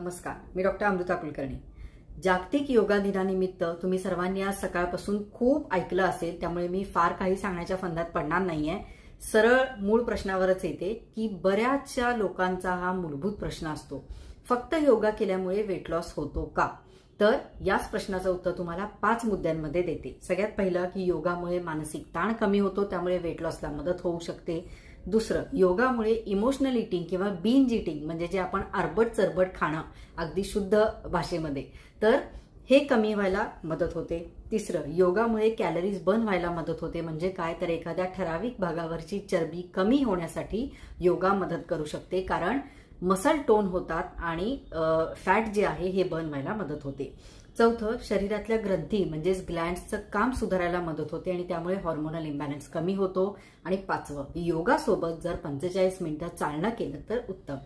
नमस्कार मी डॉक्टर अमृता कुलकर्णी. जागतिक योगा दिनानिमित्त तुम्ही सर्वांनी आज सकाळपासून खूप ऐकलं असेल त्यामुळे मी फार काही सांगण्याच्या फंदात पडणार नाहीये. सरळ मूळ प्रश्नावरच येते की बऱ्याचशा लोकांचा हा मूलभूत प्रश्न असतो. फक्त योगा केल्यामुळे वेट लॉस होतो का? तर याच प्रश्नाचं उत्तर तुम्हाला पाच मुद्द्यांमध्ये देते. सगळ्यात पहिलं की योगामुळे मानसिक ताण कमी होतो त्यामुळे वेट लॉसला मदत होऊ शकते. दुसरं योगामुळे इमोशनल इटिंग किंवा बीन इटिंग म्हणजे जे आपण अरबट चरबट खाणं अगदी शुद्ध भाषेमध्ये तर हे कमी व्हायला मदत होते. तिसरं योगामुळे कॅलरीज बर्न व्हायला मदत होते म्हणजे काय? तर एखाद्या ठराविक भागावरची चरबी कमी होण्यासाठी योगा मदत करू शकते कारण मसल टोन होतात आणि फॅट जे आहे हे बर्न व्हायला मदत होते. चौथं शरीरातल्या ग्रंथी म्हणजेच ग्लँड्सचं काम सुधारायला मदत होते आणि त्यामुळे हॉर्मोनल इम्बॅलन्स कमी होतो. आणि पाचवं योगासोबत जर पंचेचाळीस मिनिटं चालणं केलं तर उत्तम.